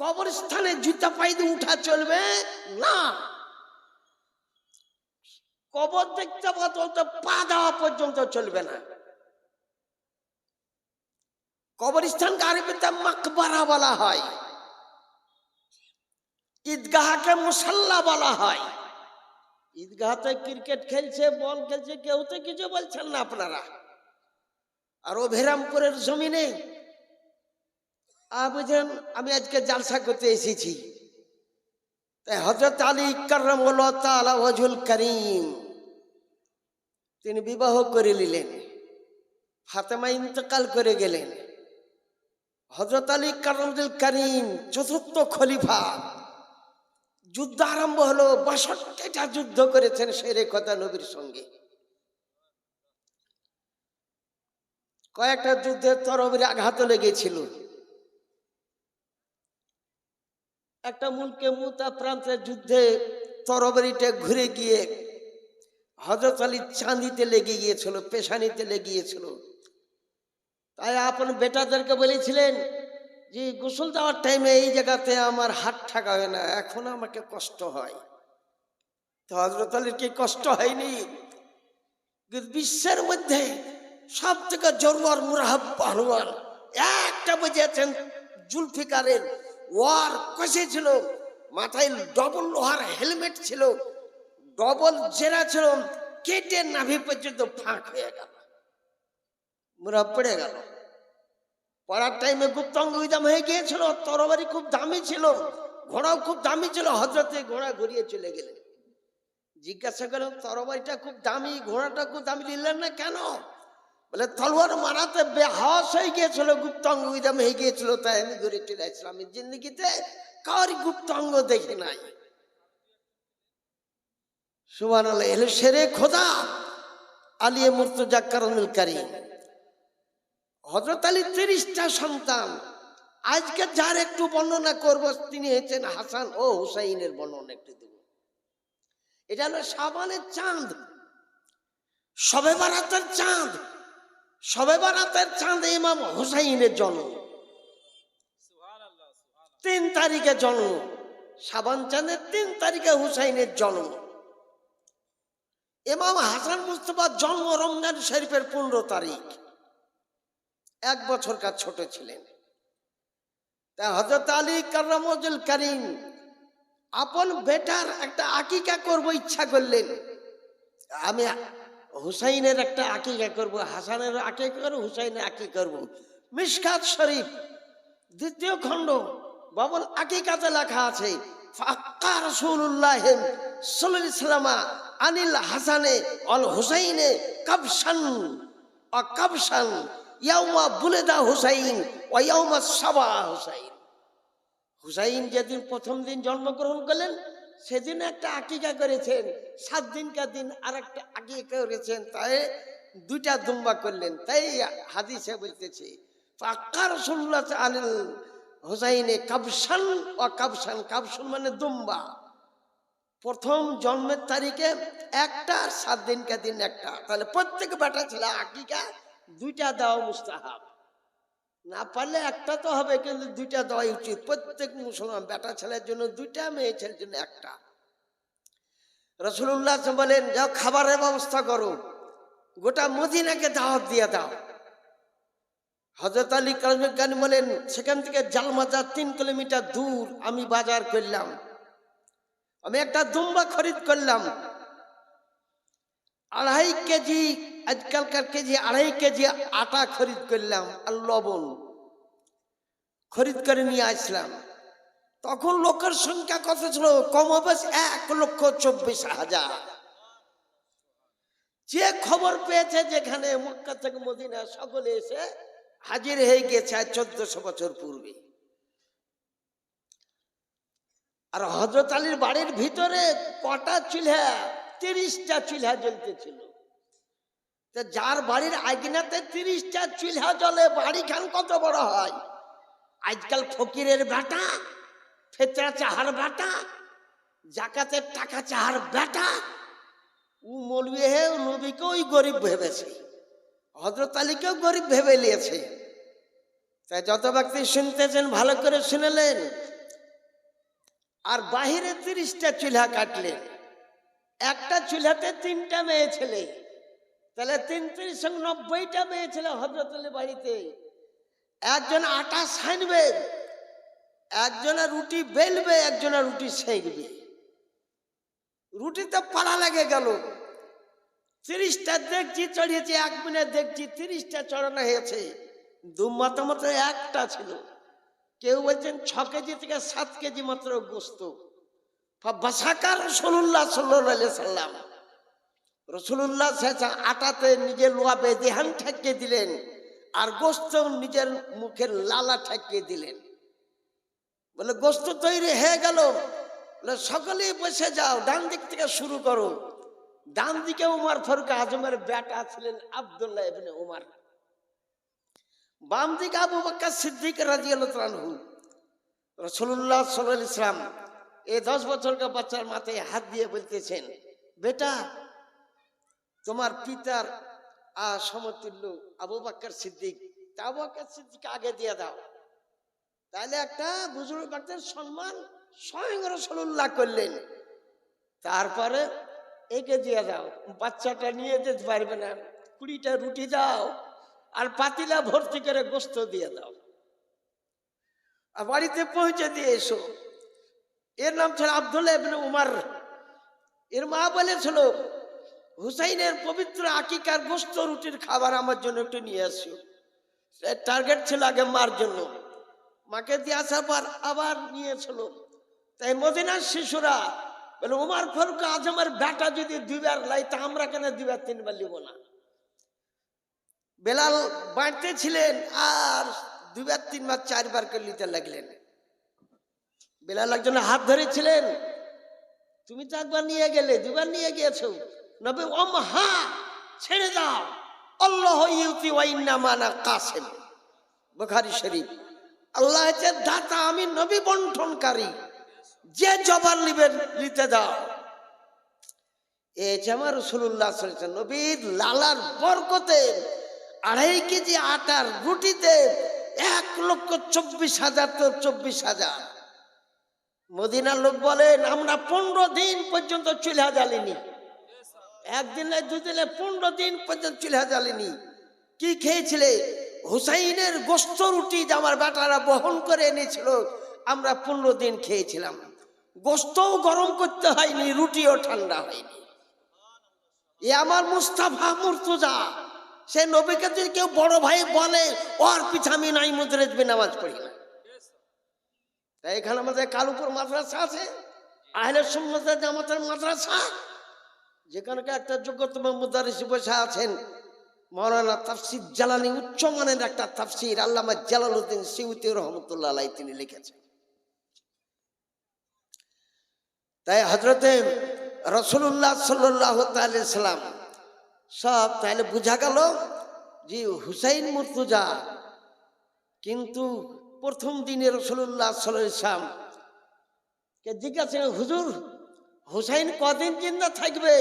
কবরস্থানে জুতা পাই দিয়ে উঠা চলবে? না। কবর দেখতে পর্যন্ত পা দেওয়া পর্যন্ত চলবে না। কবরস্থানকে আরবিতে মাকবারা বলা হয়। ঈদগাহকে মুসাল্লা বলা হয়। ঈদগাহতে ক্রিকেট খেলছে, বল খেলছে, কেউ তো কিছু বলছেন না আপনারা। আর অভিরামপুরের জমিনে আ বুঝেন আমি আজকে জালসা করতে এসেছি। হজরত আলী ওয়াজহুল করিম, তিনি বিবাহ করে নিলেন, ফাতেমা ইন্তকাল করে গেলেন। হজরত আলী কার্রামুল করিম চতুর্থ খলিফা, যুদ্ধ আরম্ভ হলো, বাষট্টিটা যুদ্ধ করেছেন শেরে কথা নবীর সঙ্গে। কয়েকটা যুদ্ধের তরবের আঘাত লেগেছিল। একটা মুলকে মুতা প্রান্তের যুদ্ধে তরবারিটা ঘুরে গিয়ে হজরত আলীর চাঁদিতে লেগে গিয়েছিল, পেশানিতে লেগে গিয়েছিল। তাই আপন বেটাদেরকে বলেছিলেন যে, গোসল দেওয়ার টাইমে এই জায়গাতে আমার হাত ঠাকা হয় না, এখন আমাকে কষ্ট হয়। তো হজরত আলীর কি কষ্ট হয়নি? বিশ্বের মধ্যে সব থেকে জরুয়ার পাহলওয়ান, একটা বুঝেছেন জুলফিকারের ওয়ার কষে ছিল, মাথায় ডবল লোহার হেলমেট ছিল ডবল জেরা ছিল, কেটে নাভি পর্যন্ত ফাঁক হয়ে গেল মুরা পড়ে গেল। পড়ার টাইমে গুপ্তাঙ্গ উইদাম হয়ে গিয়েছিল, তরবারি খুব দামি ছিল, ঘোড়াও খুব দামি ছিল হজরতে ঘোড়া ঘুরিয়ে চলে গেলেন। জিজ্ঞাসা করলাম তরবারিটা খুব দামি, ঘোড়াটা খুব দামি, নিলেন না কেন? বলে, তলোয়ার মারাতে বেহাস হয়ে গিয়েছিল, গুপ্তাঙ্গ উইদাম হয়ে গিয়েছিল, তাই আমি ঘুরে চলে আসলাম। জিন্দগিতে কারি গুপ্তাঙ্গ দেখি নাই। সুমান আল্লাহ এলো সেরে খোদা আলিয়ে মুর্তজা কারণুল কারিম। হজরত আলী তিরিশটা সন্তান, আজকে যার একটু বর্ণনা করব, তিনি হচ্ছেন হাসান ও হুসাইনের বর্ণনা একটু দেব। এটা হলো সাবানের চাঁদ সবে বারাতের চাঁদ সবে বারাতের চাঁদ ইমাম হুসাইনের জন্ম। তিন তারিখে জন্ম। সাবান চাঁদের তিন তারিখে হুসাইনের জন্ম। ইমাম হাসান মুস্তফার জন্ম রমজান শরীফের পনেরো তারিখ। এক বছর কাজ ছোট ছিলেন। তা হজরত আলী কার্রামজুল করিম আপন বেটার একটা আকিকা করব ইচ্ছা করলেন। আমি হুসাইনের একটা আকিকা করব, হাসানের আকিকা করব, হুসাইনের আকি করব। মিসকাত শরীফ, দ্বিতীয় খণ্ড, বাবুল আকিকাতে লেখা আছে, ফাক্কা রসুল্লাহ সাল্লামা আনিল হাসানে অল হুসাইনে কাবসান অ কাবসান ইয়াউমা বুলেদা হুসাইন ও ইয়াউমা সাবা হুসাইন। হুসাইন যেদিন প্রথম দিন জন্মগ্রহণ করলেন সেদিন একটা আকিকা করেছেন, সাত দিনকার দিন আর একটা আকিকা করেছেন, তাই দুইটা দুম্বা করলেন, তাই হাদিসে বলতেছে পাক্কা রসুল্লাহ আনিল হুসাইনে কাবসান ও কাবসান কাবসান মানে দুম্বা প্রথম জন্মের তারিখে একটা আর সাত দিনকার দিন একটা। তাহলে প্রত্যেক বেটা ছেলে আকিকা, দুইটা দেওয়া মুস্তাহাব। না পারলে একটা তো হবে, কিন্তু দুইটা দেওয়াই উচিত। প্রত্যেক মুসলমান, বেটা ছেলের জন্য দুইটা, মেয়ে ছেলের জন্য একটা। রসুল্লাহ বলেন, যাও খাবারের ব্যবস্থা করো। গোটা মদিনাকে দাওয়াত দিয়ে দাও। হজরত আলী কালমেকানি বলেন, সেখান থেকে জালমাজার তিন কিলোমিটার দূর আমি বাজার করলাম। আমি একটা দুম্বা খরিদ করলাম। আড়াই কেজি, আজকালকার কেজি আড়াই কেজি আটা খরিদ করলাম, আর লবণ খরিদ করে নিয়ে আসলাম। তখন লোকের সংখ্যা কত ছিল? কম বেশ এক লক্ষ চব্বিশ হাজার। যে খবর পেয়েছে যেখানে মক্কা থেকে মদিনা, সকলে এসে হাজির হয়ে গেছে চোদ্দশো বছর পূর্বে। আর হজরত আলীর বাড়ির ভিতরে কটা চুলহা? তিরিশটা চুলহা জ্বলতেছিল তা যার বাড়ির আগিনাতে তিরিশটা চুলহা জ্বলে, বাড়ি খান কত বড় হয়? আজকাল ফকিরের বেটা ফেতরা চাহার বেটা জাকাতের টাকা চাহার বেটা ও মলবি হে নবীকে ওই গরিব ভেবেছে। হজরত আলীকেও গরিব ভেবে নিয়েছে। তাই যত ব্যক্তি শুনতেছেন, ভালো করে শুনেলেন। আর বাহিরে তিরিশটা চুলহা কাটলেন। একটা চুলহাতে তিনটা মেয়ে ছেলে। তাহলে তিন তিরিশ নব্বইটা মেয়ে ছেলে হজরত আলী বাড়িতে। একজন আটা সানবে, একজনের রুটি বেলবে, একজনের রুটি সেঁকবে। রুটিতে পাড়া লেগে গেল। তিরিশটা দেখছি চড়িয়েছে, এক মিনিট দেখছি তিরিশটা চড়ানো হয়েছে। দু মতো একটা ছিল। কেউ বলছেন ছ কেজি থেকে সাত কেজি মাত্র গোস্ত। বাসাকার রসুল্লাহ সাল্লাহ সাল্লাম রসুল্লাহ আটাতে নিজের লোয়া বেদেহান ঠেকিয়ে দিলেন আর গোস্ত নিজের মুখের লালা ঠেকিয়ে দিলেন। বলে, গোস্ত তৈরি হয়ে গেল। সকলেই বসে যাও, ডান দিক থেকে শুরু করো। ডান দিকে উমার ফারুক আজমের বেটা ছিলেন আবদুল্লাহ ইবনে উমার। বাম দিকে আবু বাক্কা সিদ্দিক রাসূলুল্লাহ সাল্লাল্লাহু আলাইহি ইসলাম এই দশ বছরকার বাচ্চার মাথায় হাত দিয়ে বলতেছেন, বেটা, তোমার পিতার সমতুল্য আবু বাক্কার সিদ্দিক আবু বাক্কার সিদ্দিক আগে দিয়ে দাও। তাহলে একটা বুজুর্গ ব্যক্তির সম্মান স্বয়ং রসুল্লাহ করলেন। তারপরে একে দিয়ে দাও। বাচ্চাটা নিয়ে যেতে পারবে না। কুড়িটা রুটি দাও আর পাতিলা ভর্তি করে গোস্ত দিয়ে দাও। আর বাড়িতে পৌঁছে দিয়ে এসো। এর নাম ছিল আব্দুল্লাহ উমার। এর মা বলেছিল, হুসাইনের পবিত্র আকিকার গোস্ত রুটির খাবার আমার জন্য একটু নিয়ে আসো টার্গেট ছিল আগে মার জন্য। মাকে দিয়ে আসার পর আবার নিয়েছিল। তাই মদিনার শিশুরা বলে, উমার ফারুক আজমের বেটা যদি দুইবার লাই, তা আমরা কেন দুবার তিনবার লিব না? বেলাল বাঁটতে ছিলেন আর দুবার তিনবার, চারবার করে নিতে লাগলেন। বেলাল একজনের হাত ধরেছিলেন। তুমি তো একবার নিয়ে গেলে, দুবার নিয়ে গিয়েছো। নবে ওম হা ছেড়ে দাও। আল্লাহ ইউতি ওয়াইন্না মানা কাসেম। বুখারী শরীফ। আল্লাহ হচ্ছে দাতা, আমি নবী বন্টনকারী। যে জবান নিবেন নিতে দাও। এ জামা রসুল্লাহ নবীর লালার বরকতে আড়াই কেজি আটার রুটিতে এক লক্ষ চব্বিশ হাজার তো চব্বিশ হাজার। মদিনার লোক বলেন আমরা পনেরো দিন পর্যন্ত চুলহা জ্বালিনি। একদিনে, দুদিনে পনেরো দিন পর্যন্ত চুলহা জ্বালিনি। কি খেয়েছিলে? হুসাইনের গোস্ত রুটি যে আমার বেটারা বহন করে এনেছিল, আমরা পনেরো দিন খেয়েছিলাম। গোস্তও গরম করতে হয়নি, রুটিও ঠান্ডা হয়নি। এ আমার মুস্তাফা মুর্তুজা, সে নবীকে যদি কেউ বড় ভাই বলে, ওর পিছা আমি নাই মুদ্রেজবে নামাজ পড়ি না। তাই এখানে আমাদের কালুপুর মাদ্রাসা আছে, আহলে সুন্নতের জামাতের মাদ্রাসা যেখানকার একটা যোগ্যতম মুদারিসি বসে আছেন মৌলানা তাফসির জালানি উচ্চ মানের একটা তাফসির আল্লামা জালালউদ্দিন সিউতি রহমতুল্লাহ তিনি লিখেছেন। তাই হজরতে রসুল্লাহ সাল্লাহ সাল্লাম সব তাহলে বোঝা গেল যে হুসাইন মুর্তুজা কিন্তু প্রথম দিনে রসুল্লাহ সাল্লাম কে জিজ্ঞাসা হুজুর, হুসাইন কদিন জিন্দা থাকবে?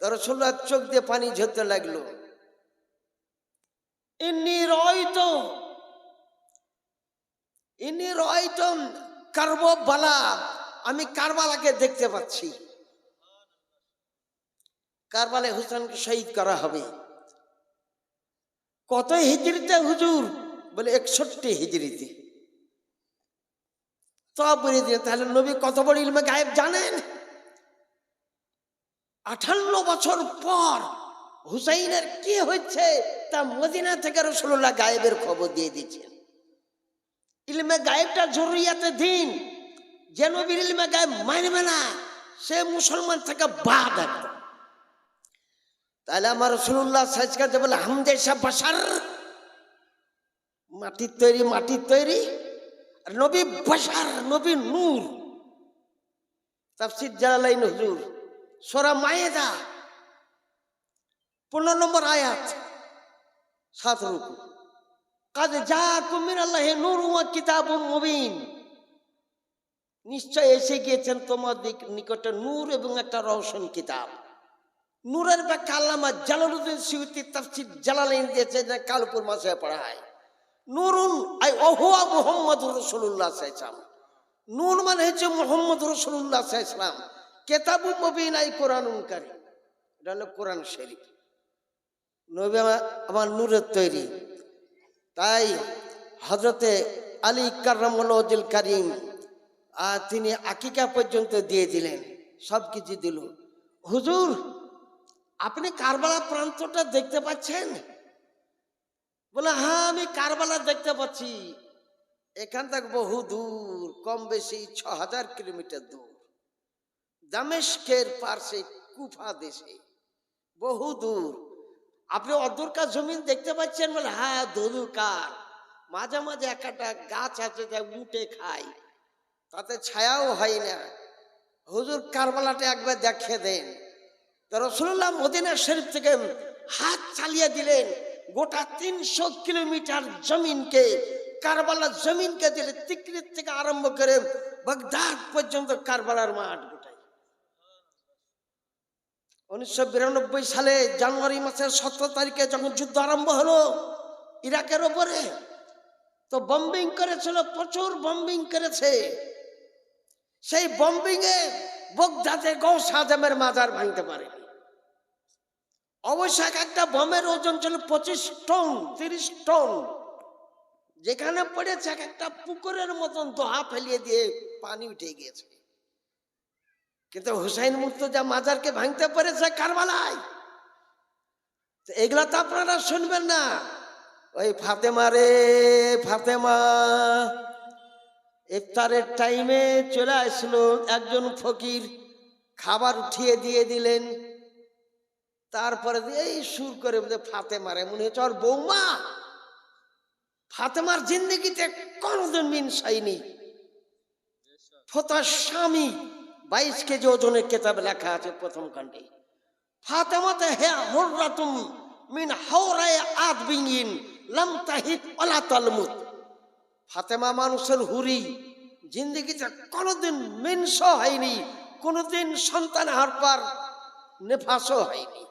তো রসুল্লাহ চোখ দিয়ে পানি ঝরতে লাগল। ইন্নি রয়ত ইন্নি রয়ত কারব বালা আমি কারবালাকে দেখতে পাচ্ছি। কারবালে হুসেনকে শহীদ করা হবে। কত হিজড়িতে হুজুর? বলে, একষট্টি হিজড়িতে। বলে দিয়ে তাহলে নবী কত বড় ইলমে গায়েব জানেন? আঠান্ন বছর পর হুসাইনের কি হচ্ছে তা মদিনা থেকে রসুল্লাহ গায়েবের খবর দিয়ে দিচ্ছেন ইলমে গায়েবটা জরুরিয়াতে দিন। যে নবীর ইলমে গায়েব মানবে না, সে মুসলমান থেকে বাদ একদম। তাহলে আমার রসুল্লাহ সাইজ কাজে বলে, হামদে সাহ বাসার মাটির তৈরি মাটির তৈরি। আর নবী বসার, নবী নূর। তাফসির জালালাইন হুজুর। সোরা মায়েদা। পনেরো নম্বর আয়াত। সাত রুকু। কাজে যা কুমির আল্লাহ নূর কিতাব মুবিন। নিশ্চয় এসে গিয়েছেন তোমার দিক নিকটে নূর এবং একটা রওশন কিতাব। নূরের ব্যাখ্যা আল্লামা জালালুদ্দিন সিউতি তাফসির জালালাইন দিয়েছে কালপুর মাসে পড়া হয়। নুরুন আই ওহুয়া মুহাম্মদ রসুল্লাহ সাইসাম নুন মানে হচ্ছে মোহাম্মদ রসুল্লাহ ইসলাম কেতাবু মবিন, আই কোরআন কারি এটা হলো কোরআন শরীফ। নবী আমার- নূরের তৈরি। তাই হজরতে আলী কার্রামুল কারিম। তিনি আকিকা পর্যন্ত দিয়ে দিলেন। সব কিছু দিল। হুজুর, আপনি কারবালা প্রান্তটা দেখতে পাচ্ছেন? বলে হ্যাঁ আমি কারবালা দেখতে পাচ্ছি। এখান থেকে বহু দূর, কম বেশি ছ হাজার কিলোমিটার দূর। দামেশকের পার্শ্বে কুফা দেশে, বহু দূর। আপনি অদূরকার জমিন দেখতে পাচ্ছেন বলে হ্যাঁ দূরকার মাঝে মাঝে একটা গাছ আছে যা উঠে খায়। তাতে ছায়াও হয় না। হুজুর কারবালাটা একবার দেখিয়ে দেন। তো রসুল্লাহ মদিনা শরীফ থেকে হাত চালিয়ে দিলেন। গোটা তিনশো কিলোমিটার জমিনকে, কারবালার জমিনকে দিলে তিকরিত থেকে আরম্ভ করে বাগদাদ পর্যন্ত কারবালার মাঠ গোটাই। উনিশশো বিরানব্বই সালে জানুয়ারি মাসের সতেরো তারিখে যখন যুদ্ধ আরম্ভ হলো ইরাকের ওপরে, তো বম্বিং করেছিল, প্রচুর বম্বিং করেছে। সেই বম্বিং এ বগদাদে গৌস আজমের মাজার ভাঙতে পারে। অবশ্য এক একটা বমের ওজন ছিল পঁচিশ টন, তিরিশ টন। যেখানে পড়েছে এক একটা পুকুরের মতন দোহা ফেলিয়ে দিয়ে পানি উঠে গিয়েছে। কিন্তু হুসাইন মুক্ত মুর্তজা মাজারকে ভাঙতে পেরেছে কারবালায়। এগুলা তো আপনারা শুনবেন না। ওই ফাতেমা রে, ফাতেমা। ইফতারের টাইমে চলে আসলো একজন ফকির, খাবার উঠিয়ে দিয়ে দিলেন। তারপরে এই সুর করে বলে ফাতেমারে, মনে হচ্ছে ওর বৌমা। ফাতেমার জিন্দগিতে কোনোদিন মিনস হয়নি ফতার স্বামী, বাইশ কেজি ওজনের কেতাবে লেখা আছে প্রথম খণ্ডে। ফাতেমাতে হে হররাতুম মিন হাওরায় আদ বিঙ্গিন লাম তাহিদ ওলা তালমুত। ফাতেমা মানুষের হুরি, জিন্দগিতে কোনোদিন মিনস হয়নি, কোনোদিন সন্তান হওয়ার পর নেফাসও হয়নি।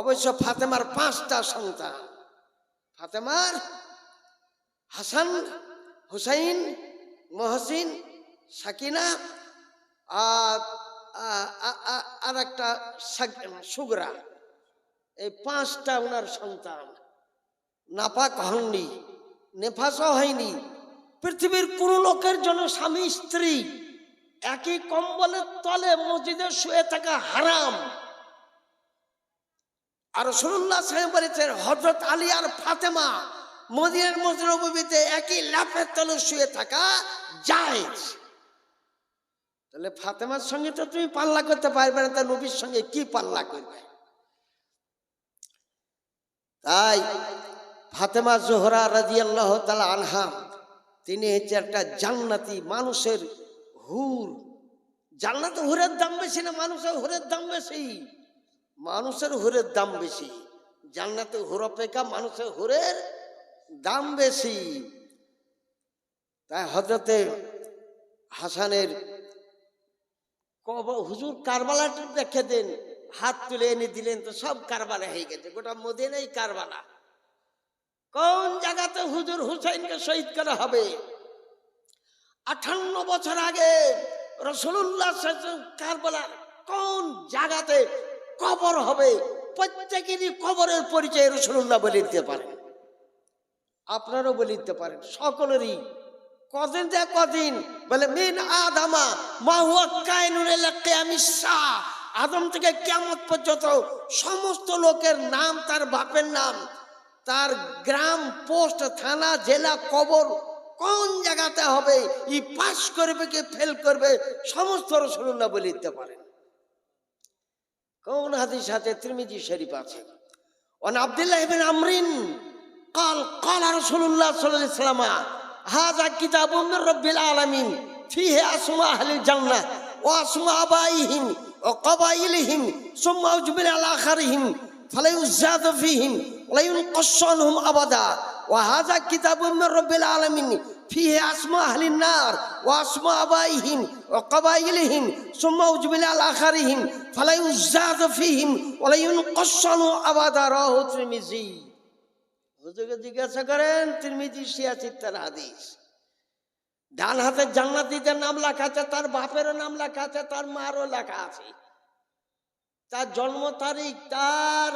অবশ্য ফাতেমার পাঁচটা সন্তান। ফাতেমার হাসান, হুসাইন, মহসিন, সাকিনা, আর একটা সুগরা। এই পাঁচটা ওনার সন্তান। নাপাক হননি, নেফাসও হয়নি। পৃথিবীর কোন লোকের জন্য স্বামী, স্ত্রী একই কম্বলের তলে মসজিদে শুয়ে থাকা হারাম। আর রসুল্লাহ সাহেব বলেছেন হজরত আলী আর ফাতেমা মদিনার মসজিদ নবীতে একই লাফের তলে শুয়ে থাকা যায় তাহলে ফাতেমার সঙ্গে তো তুমি পাল্লা করতে পারবে না তা নবীর সঙ্গে কি পাল্লা করবে? তাই ফাতেমা জোহরা রাজি আল্লাহ তালা আনহা, তিনি হচ্ছে একটা জান্নাতি মানুষের হুর। জান্নাত হুরের দাম বেশি না, মানুষের হুরের দাম বেশি। মানুষের হুরের দাম বেশি। জান্নাতে হুর অপেক্ষা মানুষের হুরের দাম বেশি। তাই হজরতে হাসানের হুজুর কারবালাটা দেখে দেন, হাত তুলে এনে দিলেন তো সব কারবালা হয়ে গেছে, গোটা মদিনাই কারবালা। কোন জায়গাতে হুজুর হুসাইনকে শহীদ করা হবে? আঠান্ন বছর আগে রসুল্লাহ কারবালার কোন জায়গাতে কবর হবে। প্রত্যেকেরই কবরের পরিচয় রসুল্লাহ বলে দিতে পারেন। আপনারও বলে দিতে পারেন। সকলেরই। কদিন যে কদিন। বলে, মিন আদামা, মা হুয়া কায়নুল কিয়ামিস সাহ আদম থেকে কিয়ামত পর্যন্ত সমস্ত লোকের নাম, তার বাপের নাম, তার গ্রাম, পোস্ট, থানা, জেলা, কবর কোন জায়গাতে হবে, ই পাস করবে কি ফেল করবে, সমস্ত রসুল্লাহ বলে দিতে পারেন। কোন হাদিস আছে ত্রিমিজি শরীফ আছে ওন আব্দুল্লাহ ইবিন আমরিন قال قال رسول الله صلى الله عليه وسلم هذا كتاب من رب العالمين فيه أسماء أهل الجنة وأسماء آبائهم وقبائلهم ثم أجبل على آخرهم فلا يزاد فيهم ولا ينقص عنهم أبدا وهذا كتاب من رب العالمين ফিহে আসমা আহলিন নার, ও আসমা ও কবাইলহীন, সুম্মা উজবিলা আখারিহীন, ফালাই উজ্জাদ ফিহিম ওলাইন কসান আবাদা রহ তিরমিজি। হুজুরকে জিজ্ঞাসা করেন, তিরমিজি সিয়াচিত্তার হাদিস। ডান হাতে জান্নাতিদের নাম লেখা আছে, তার বাপেরও নাম লেখা আছে, তার মারও লেখা আছে। তার জন্ম তারিখ, তার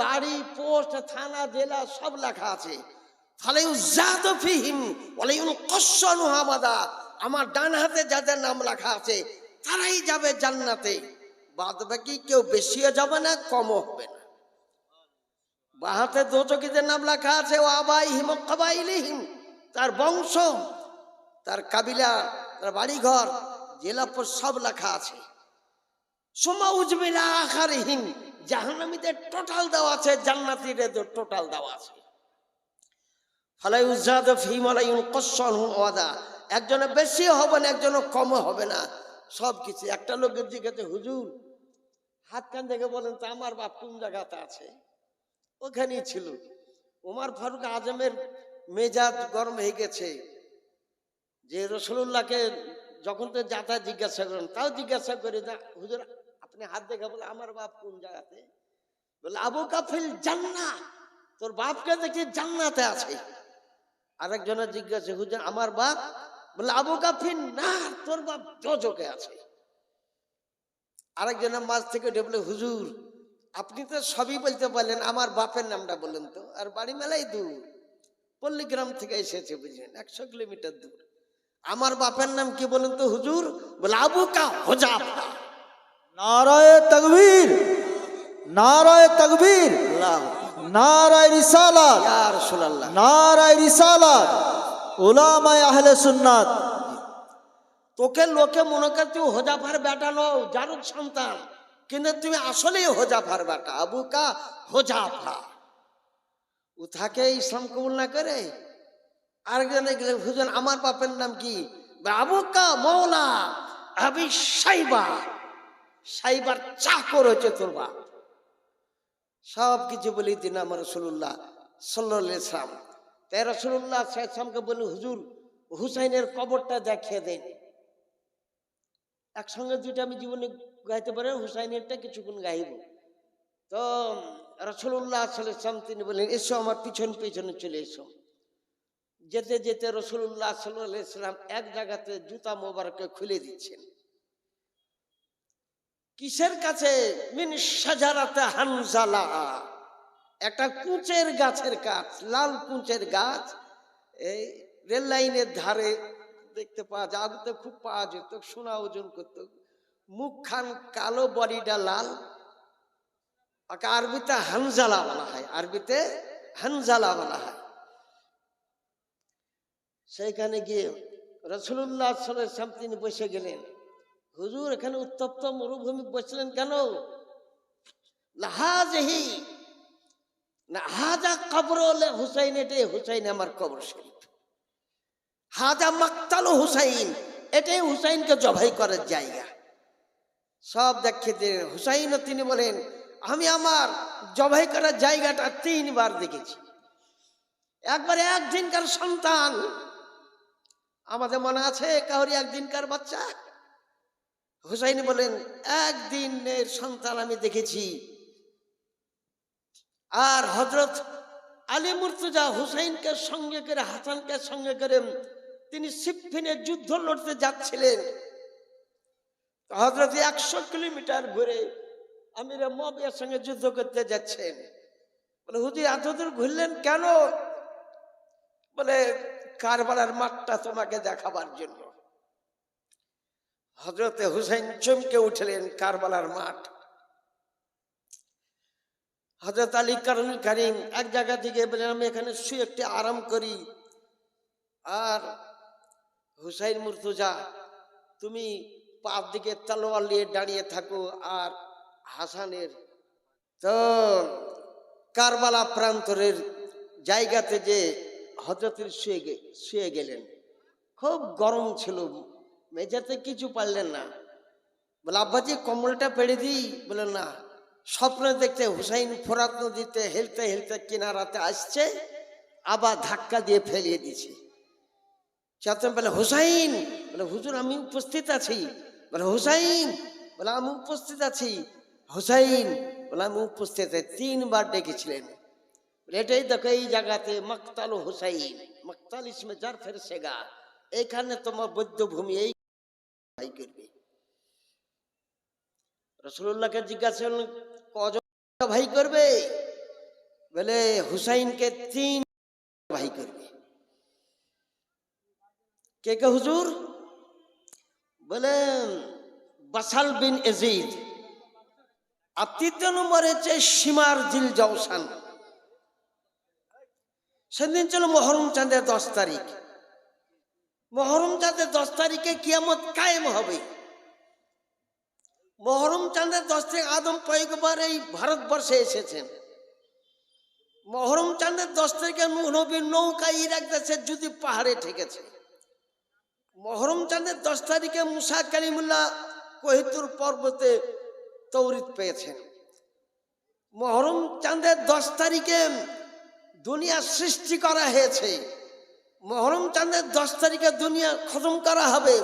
বাড়ি, পোস্ট, থানা, জেলা, সব লেখা আছে। আমার ডান হাতে যাদের নাম লেখা আছে, তারাই যাবে জান্নাতে। বাদ বাকি কেউ বেশিও যাবে না, কমও হবে না। বাহাতে দোচকিদের নাম লেখা আছে, ও আবাই হিম কাবাইলিহিম। তার বংশ, তার কাবিলা, তার বাড়িঘর জেলাপুর সব লেখা আছে। সোমা উজমিলা আখারিহীন জাহান্নামীদের টোটাল দেওয়া আছে, জান্নাতীদের টোটাল দেওয়া আছে। একজনে বেশি হবে না, একজনে কম হবে না। সব কিছু, একটা লোকের জিজ্ঞাসা হুজুর হাত কান দেখে বলেন, তো আমার বাপ কোন জায়গাতে আছে? ওখানেই ছিল। উমার ফারুক আজমের মেজাজ গরম হয়ে গেছে। যে রসুল্লাহকে যখন তো যাতা জিজ্ঞাসা করেন, তাও জিজ্ঞাসা করে দা হুজুর, আপনি হাত দেখে বলে আমার বাপ কোন জায়গাতে? বলে, আবু কাফিল জান্না তোর বাপকে দেখি জান্নাতে আছে। আরেকজনের জিজ্ঞাসা হুজুর আমার বাপ? বলে আবু কাফিল না তোর বাপ দোজকে আছে। আরেকজনের মাছ থেকে উঠে বলে হুজুর আপনি তো সবই বলতে পারলেন আমার বাপের নামটা বললেন তো আর বাড়ি মেলাই দূর। পল্লীগ্রাম থেকে এসেছে বুঝলেন একশো কিলোমিটার দূর। আমার বাপের নাম কি বলেন তো হুজুর? বলে আবু কা হোজাফা। নারায় তকবীর নারায় তকবীর। আল্লাহ নারায় রিসালাত। ইয়া রাসূলুল্লাহ। নারায় রিসালাত। উলামায়ে আহলে সুন্নাত। তোকে লোকে মনে করে তুই হোজাফার বেটা নও জারুক সন্তান। কিন্তু তুমি আসলেই হোজাফার বেটা আবু কা হোজাফা। ও থাকে ইসলাম কবুল না করে আরেকজনে গেলে হুজুর আমার বাপের নাম কি? বলে, আবু কা মৌলা আবি সাইবা। সাইবার চাকর হচ্ছে তোর বাপ। সব কিছু বলি দিন আমার রসুল্লাহ সাল্লাহ ইসলাম তাই রসুল্লাহ সাল্লামকে বলি, হুজুর, হুসাইনের কবরটা দেখিয়ে দেন। একসঙ্গে দুইটা আমি জীবনে গাইতে পারি, হুসাইনেরটা কিছুক্ষণ গাইব। তো রসুল্লাহ সাল্লাম তিনি বললেন, এসো আমার পিছন পিছনে চলে এসো। যেতে যেতে রসুল্লাহ সাল্লাহ সাল্লাম এক জায়গাতে জুতা মোবারকে খুলে দিচ্ছেন। কিসের কাছে? মিন হানজালা। একটা কুচের গাছের গাছ লাল কুচের গাছ, এই রেল লাইনের ধারে দেখতে পাওয়া যায় আগে তো খুব পাওয়া যেত, সোনা ওজন করতো। মুখখান কালো, বডিটা লাল। ওকে আরবিতে হানজালা বলা হয়, আরবিতে হানজালা বলা হয়। সেইখানে গিয়ে রসুল্লাহ সাল্লাম তিনি বসে গেলেন। হুজুর, এখানে উত্তপ্ত মরুভূমি বসলেন কেন? লাহাজহি না হাজা কবর হুসাইন, এটাই হুসাইন আমার কবর শরীফ। হাজা মাকতাল হুসাইন, এটাই হুসাইনকে জবাই করার জায়গা। সব দেখিয়ে দিলেন হুসাইনও তিনি বলেন, আমি আমার জবাই করার জায়গাটা তিনবার দেখেছি। একবার একদিনকার সন্তান, আমাদের মনে আছে কাউরি একদিনকার বাচ্চা? হুসাইন বলেন, একদিনের সন্তান আমি দেখেছি। আর হজরত আলী মুর্তুজা হুসাইনকে সঙ্গে করে, হাসানকে সঙ্গে করে তিনি সিফিনে যুদ্ধ লড়তে যাচ্ছিলেন। হজরত একশো কিলোমিটার ঘুরে আমির মবিয়ার সঙ্গে যুদ্ধ করতে যাচ্ছেন। বলে, হুজুর, এতদূর ঘুরলেন কেন? বলে, কারবালার মাঠটা তোমাকে দেখাবার জন্য। হজরতে হুসাইন চমকে উঠলেন কারবালার মাঠ। হজরত আলী কারণ কারিম এক জায়গা থেকে বলেন আমি এখানে শুয়ে একটু আরাম করি। আর হুসাইন মুর্তুজা, তুমি পাপ দিকে তলোয়ার নিয়ে দাঁড়িয়ে থাকো আর হাসানের তো কারবালা প্রান্তরের জায়গাতে যে হজরতের শুয়ে শুয়ে গেলেন। খুব গরম ছিল মেঝাতে কিছু পারলেন না। বলে, আব্বাজি, কম্বলটা পেড়ে দিই। বলে, না। স্বপ্নে দেখতে হুসাইন ফোরাত নদীতে হেলতে হেলতে কিনারাতে আসছে, আবার ধাক্কা দিয়ে ফেলিয়ে দিছে চেতন বলে, হুসাইন। বলে, হুজুর, আমি উপস্থিত আছি। বলে, হুসাইন। বলে, আমি উপস্থিত আছি। হুসাইন। বলে, আমি উপস্থিত আছি। তিনবার ডেকেছিলেন। এটাই দেখো, এই জায়গাতে মকতাল হুসাইন, মকতাল ইসমে যার ফের সেগা এখানে তোমার বৈদ্য ভূমি এই ভাই করবে। রসুল্লাহকে জিজ্ঞাসা কজন ভাই করবে? বলে, হুসাইনকে তিন ভাই করবে। কে কে হুজুর? বলে বাসাল বিন এজিদ আর তৃতীয় নম্বর সীমার জিল জওসান সেদিন ছিল মহরম চাঁদের দশ তারিখ। মহরম চাঁদের দশ তারিখে কিয়ামত কায়েম হবে। মহরম চাঁদের দশ তারিখ আদম পয়গবার এই ভারতবর্ষে এসেছেন। মহরম চাঁদের দশ তারিখে নবীর নৌকা ইরাক দেশের যদি পাহাড়ে ঠেকেছে। মহরম চাঁদের দশ তারিখে মুসা কালিমুল্লাহ কোহিতুর পর্বতে তৌরিত পেয়েছেন। মহরম চাঁদের দশ তারিখে দুনিয়া সৃষ্টি করা হয়েছে। মহরম চাঁদের দশ তারিখে দুনিয়া খতম করা হবে।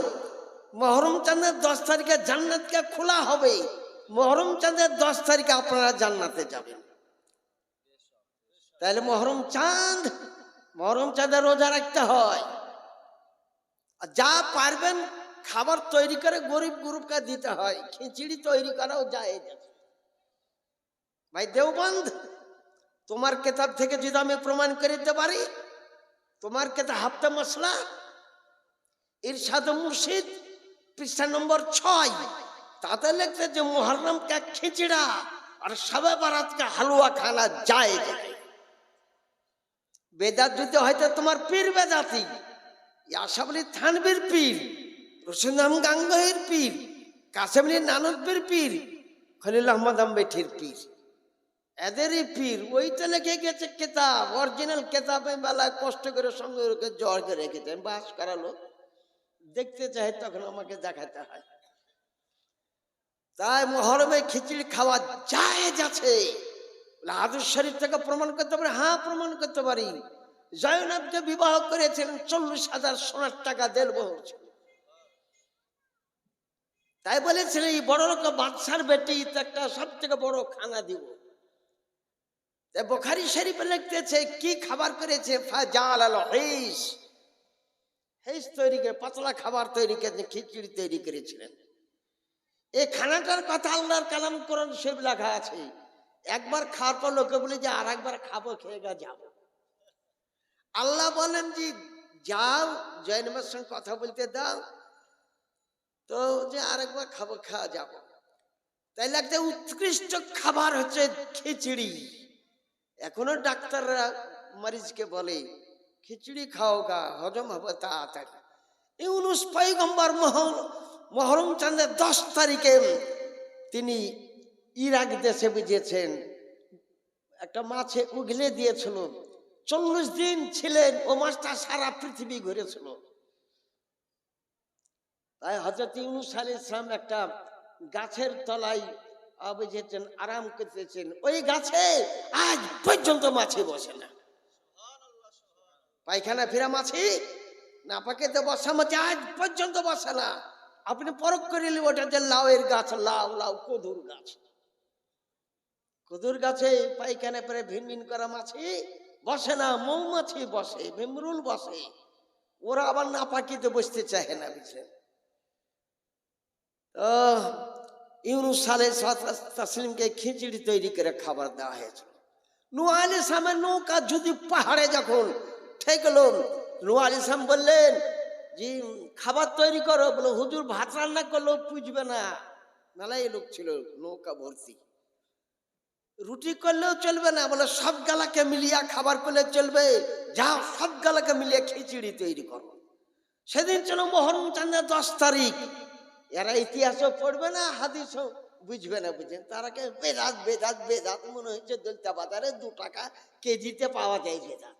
মহরম চাঁদের দশ তারিখে জান্নাতকে খোলা হবে। মহরম চাঁদের দশ তারিখে আপনারা জান্নাতে যাবেন। তাহলে মহরম চাঁদ, মহরম চাঁদে রোজা রাখতে হয়। যা পারবেন খাবার তৈরি করে গরিব গ্রুপকে দিতে হয়। খিচুড়ি তৈরি করাও যায় ভাই দেওবন্ধ তোমার কেতাব থেকে যদি আমি প্রমাণ করে দিতে পারি তোমার কেতাব হাফতে মশলা? ইরশাদ মুর্শিদ, পৃষ্ঠা নম্বর ছয়। তাতে লিখতে যে মোহরমকে খিচড়া আর সবে বারাতকে হালুয়া খানা যায় বেদাত যদি হয়তো তোমার পীর বেদাতি। ইয়াসাবলি থানবীর পীর রসুনাম গাঙ্গের পীর কাসেমলি নানকবীর পীর, খলিল আহমদ আম্বেঠির পীর। এদেরই পীর, ওইটা লিখে গেছে কেতাব, অরিজিনাল কেতাবে বেলায় কষ্ট করে সঙ্গে রেখে জ্বর করে রেখেছেন বাস করালো দেখতে চাই তখন আমাকে দেখাতে হয়। তাই মহরমে খিচুড়ি খাওয়া যায় যাচ্ছে হাদুর শরীফ থেকে প্রমাণ করতে পারি? হ্যাঁ প্রমাণ করতে পারি। জয়নাবকে বিবাহ করেছিলেন চল্লিশ হাজার সোনার টাকা বছর। তাই বলেছিলেন, এই বড় লোক বাদশার বেটি একটা সব থেকে বড় খানা দিব। বোখারি শরীফে লিখতেছে, কি খাবার করেছে? ফাজাল আল হেস হেস তৈরি করে, পাতলা খাবার তৈরি করেছেন খিচুড়ি তৈরি করেছিলেন। এই খানাটার কথা আল্লাহর কালাম কোরআন শরীফ লেখা আছে। একবার খাওয়ার পর লোকে বলে যে আর একবার খাব, খেয়ে গা যাব। আল্লাহ বলেন যে, যাও জয়নবের সঙ্গে কথা বলতে দাও। তো যে আরেকবার খাব, খাওয়া যাব। তাই একটা উৎকৃষ্ট খাবার হচ্ছে খিচুড়ি। এখনও ডাক্তাররা মরিজকে বলে, খিচুড়ি খাও গা, হজম হবে তাড়াতাড়ি। ইউনুস পৈগম্বর মহল মহরম চাঁদের দশ তারিখে তিনি ইরাক দেশে বুঝিয়েছেন একটা মাছে উগলে দিয়েছিল। চল্লিশ দিন ছিলেন ও মাছটা সারা পৃথিবী ঘুরেছিল। তাই হজরত ইউনুস আলী ইসলাম একটা গাছের তলায় বুঝেছেন আরাম করতেছেন। ওই গাছে আজ পর্যন্ত মাছি বসে না। পায়খানা ফেরা মাছি? না পাকে তো বসা মাছি আজ পর্যন্ত বসে না। আপনি পরক করে নিলে ওটা যে লাউয়ের গাছ, লাউ লাউ, কদুর গাছ। কদুর গাছে পায়খানা পরে ভিন ভিন করা মাছি বসে না, মৌমাছি বসে ভিমরুল বসে। ওরা আবার না পাকিতে বসতে চায় না, বুঝলেন? তো ইউনুস সালে তাসলিমকে খিচুড়ি তৈরি করে খাবার দেওয়া হয়েছিল। নুয়াল ইসলামের নৌকা যদি পাহাড়ে যখন ঠেকলো নুয়াল ইসলাম বললেন যে খাবার তৈরি করো। বলে হুজুর ভাত রান্না করলেও পুজবে না। মেলাই লোক ছিল, নৌকা ভর্তি। রুটি করলেও চলবে না। বলে, সব গালাকে মিলিয়া খাবার করলে চলবে। যাও, সব গালাকে মিলিয়ে খিচুড়ি তৈরি করো। সেদিন ছিল মহরম চাঁদের দশ তারিখ। এরা ইতিহাসও পড়বে না, হাদিসও বুঝবে না বুঝেন তারাকে বেদাত বেদাত বেদাত, মনে হচ্ছে দলতা বাজারে দু টাকা কেজিতে পাওয়া যায় বেদাত।